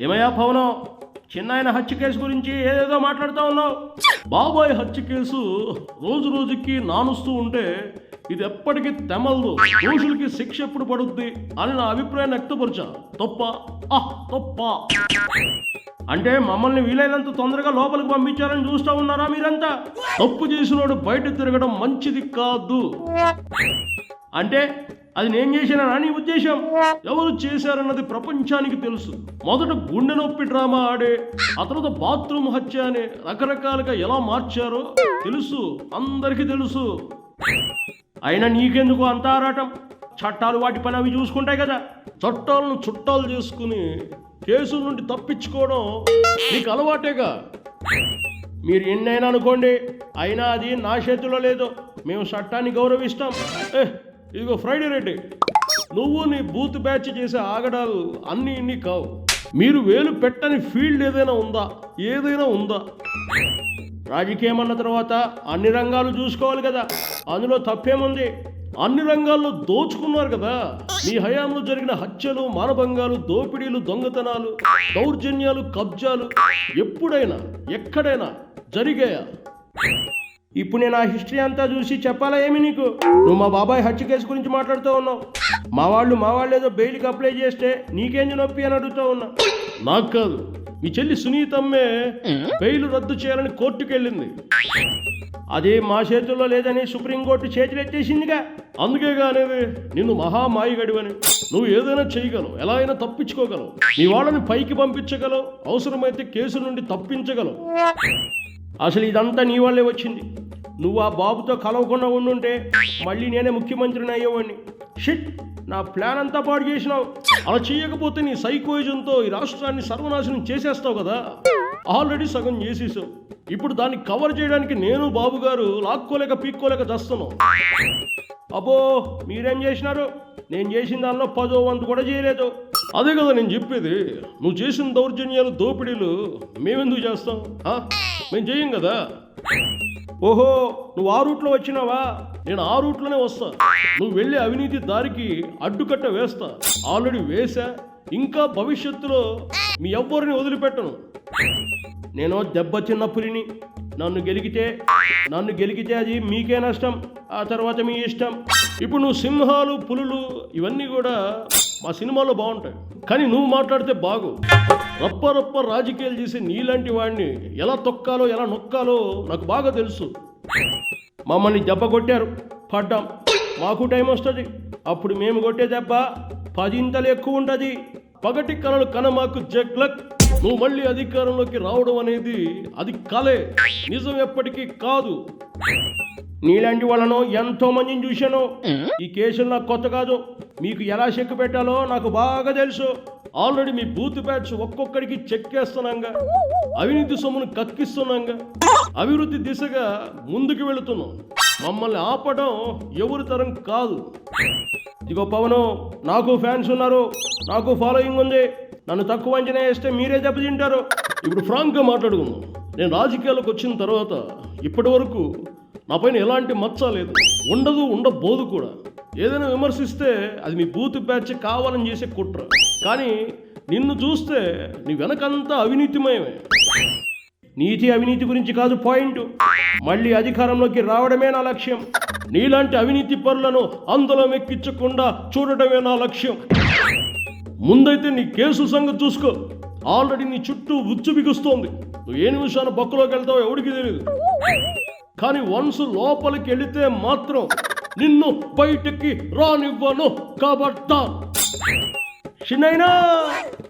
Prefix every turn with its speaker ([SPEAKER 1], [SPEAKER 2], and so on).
[SPEAKER 1] ఏమయ్యా పవనం? చిన్నాయన హత్య కేసు గురించి ఏదేదో మాట్లాడుతూ ఉన్నావు. బాబాయ్ హత్య కేసు రోజు రోజుకి నానుస్తూ ఉంటే ఇది ఎప్పటికీ తెమలదు. దోషులకి శిక్ష ఎప్పుడు పడుద్ది అని నా అభిప్రాయాన్ని వ్యక్తపరిచా. తప్ప ఆహ్ తప్ప. అంటే మమ్మల్ని వీలైనంత తొందరగా లోపలికి పంపించాలని చూస్తూ ఉన్నారా మీరంతా? తప్పు చేసినోడు బయట తిరగడం మంచిది కాదు. అంటే అది నేను చేశానా నీ ఉద్దేశం? ఎవరు చేశారన్నది ప్రపంచానికి తెలుసు. మొదట గుండె నొప్పి డ్రామా ఆడే ఆ తర్వాత బాత్రూమ్ హత్య అని రకరకాలుగా ఎలా మార్చారో తెలుసు అందరికీ తెలుసు. అయినా నీకెందుకు అంత ఆరాటం? చట్టాలు వాటి పని అవి చూసుకుంటాయి కదా. చట్టాలను చుట్టాలు చేసుకుని కేసుల నుండి తప్పించుకోవడం నీకు అలవాటేగా? మీరు ఎన్నైనా అనుకోండి అయినా అది నా చేతిలో లేదు. మేము చట్టాన్ని గౌరవిస్తాం. ఏ ఇదిగో ఫ్రైడే రెడ్డి నువ్వు నీ బూత్ బ్యాచ్ చేసే ఆగడాలు అన్నీ ఇన్ని కావు. మీరు వేలు పెట్టని ఫీల్డ్ ఏదైనా ఉందా? ఏదైనా ఉందా? రాజకీయం అన్న తర్వాత అన్ని రంగాలు చూసుకోవాలి కదా. అందులో తప్పేముంది? అన్ని రంగాల్లో దోచుకున్నారు కదా. మీ హయాంలో జరిగిన హత్యలు మానభంగాలు దోపిడీలు దొంగతనాలు దౌర్జన్యాలు కబ్జాలు ఎప్పుడైనా ఎక్కడైనా జరిగాయా? ఇప్పుడు నేను ఆ హిస్టరీ అంతా చూసి చెప్పాలా ఏమి నీకు? నువ్వు మా బాబాయ్ హత్య కేసు గురించి మాట్లాడుతూ ఉన్నావు. మా వాళ్ళు మా వాళ్ళు ఏదో బెయిల్కి అప్లై చేస్తే నీకేంది నొప్పి అని అడుగుతూ ఉన్నా నాకు కాదు. మీ చెల్లి సునీతమ్మే బెయిల్ రద్దు చేయాలని కోర్టుకు వెళ్ళింది. అదే మా చేతుల్లో లేదని సుప్రీంకోర్టు చేతులు ఎత్తేసిందిగా అందుకే అనేది నిన్ను మహామాయిగడివని నువ్వు ఏదైనా చేయగలవు. ఎలా అయినా తప్పించుకోగలవు. నీ వాళ్ళని పైకి పంపించగలవు. అవసరమైతే కేసు నుండి తప్పించగలవు. అసలు ఇదంతా నీ వల్లే వచ్చింది. నువ్వు ఆ బాబుతో కలవకుండా ఉండుంటే మళ్ళీ నేనే ముఖ్యమంత్రిని అయ్యేవాడిని. షిట్! నా ప్లాన్ అంతా పాడు చేసినావు. అలా చేయకపోతే నీ సైకోయిజంతో ఈ రాష్ట్రాన్ని సర్వనాశనం చేసేస్తావు కదా. ఆల్రెడీ సగం చేసేసావు. ఇప్పుడు దాన్ని కవర్ చేయడానికి నేను బాబు గారు లాక్కోలేక పీక్కోలేక చేస్తున్నావు. అబ్బో మీరేం చేసినారు? నేను చేసిన దానిలో పదో వంతు కూడా చేయలేదు. అదే కదా నేను చెప్పేది. నువ్వు చేసిన దౌర్జన్యాలు దోపిడీలు మేమెందుకు చేస్తాం? ఆ? మేము చేయం కదా? ఓహో నువ్వు ఆ రూట్లో వచ్చినావా? నేను ఆ రూట్లోనే వస్తా. నువ్వు వెళ్ళే అవినీతి దారికి అడ్డుకట్ట వేస్తా. ఆల్రెడీ వేసా ఇంకా భవిష్యత్తులో మీ ఎవ్వరిని వదిలిపెట్టను. నేను దెబ్బ చిన్న పులిని. నన్ను గెలిగితే నన్ను గెలిగితే అది మీకే నష్టం ఆ తర్వాత మీ ఇష్టం. ఇప్పుడు నువ్వు సింహాలు పులులు ఇవన్నీ కూడా మా సినిమాలో బాగుంటాయి. కానీ నువ్వు మాట్లాడితే బాగు రప్ప రప్ప రాజకీయాలు చేసి నీలాంటి వాడిని ఎలా తొక్కాలో ఎలా నొక్కాలో నాకు బాగా తెలుసు. మమ్మల్ని దెబ్బ కొట్టారు. పడ్డాం. మాకు టైం వస్తుంది. అప్పుడు మేము కొట్టే దెబ్బ పదింతలు ఎక్కువ ఉంటుంది. పగటి కళలు కనమాకు జగ్లక్ నువ్వు మళ్ళీ అధికారంలోకి రావడం అనేది అది కలే. నిజం ఎప్పటికీ కాదు. నీలాంటి వాళ్ళను ఎంతో మందిని చూశాను. ఈ కేసులు నాకు కొత్త కాదు. మీకు ఎలా చెక్ పెట్టాలో నాకు బాగా తెలుసు. ఆల్రెడీ మీ బూత్ బ్యాచ్ ఒక్కొక్కడికి చెక్ వేస్తున్నాంగా అవినీతి సొమ్మును కక్కిస్తున్నాంగా. అభివృద్ధి దిశగా ముందుకు వెళుతున్నాం. మమ్మల్ని ఆపడం ఎవరి తరం కాదు. ఇదిగో పవను నాకు ఫ్యాన్స్ ఉన్నారు. నాకు ఫాలోయింగ్ ఉంది. నన్ను తక్కువ అంచనా వేస్తే మీరే దెబ్బతింటారు. ఇప్పుడు ఫ్రాంక్గా మాట్లాడుకుందాం. నేను రాజకీయాలకు వచ్చిన తర్వాత ఇప్పటి వరకు నా పైన ఎలాంటి మచ్చ లేదు. ఉండదు ఉండబోదు కూడా. ఏదైనా విమర్శిస్తే అది మీ బూత్ బ్యాచ్ కావాలని చేసే కుట్ర. కానీ నిన్ను చూస్తే నీ వెనకంతా అవినీతిమయమే. నీతి అవినీతి గురించి కాదు పాయింట్. మళ్ళీ అధికారంలోకి రావడమే నా లక్ష్యం. నీలాంటి అవినీతి పరులను అందలం ఎక్కించకుండా చూడటమే నా లక్ష్యం. ముందైతే నీ కేసు సంగతి చూసుకో. ఆల్రెడీ నీ చుట్టూ ఉచ్చు బిగుస్తోంది. నువ్వు ఏ నిమిషాన బొక్కలోకి వెళ్తావో ఎవడికి తెలియదు కానీ వన్స్ లోపలికి వెళితే మాత్రం నిన్ను బయటికి రానివ్వను కాబట్టా చిన్నైనా!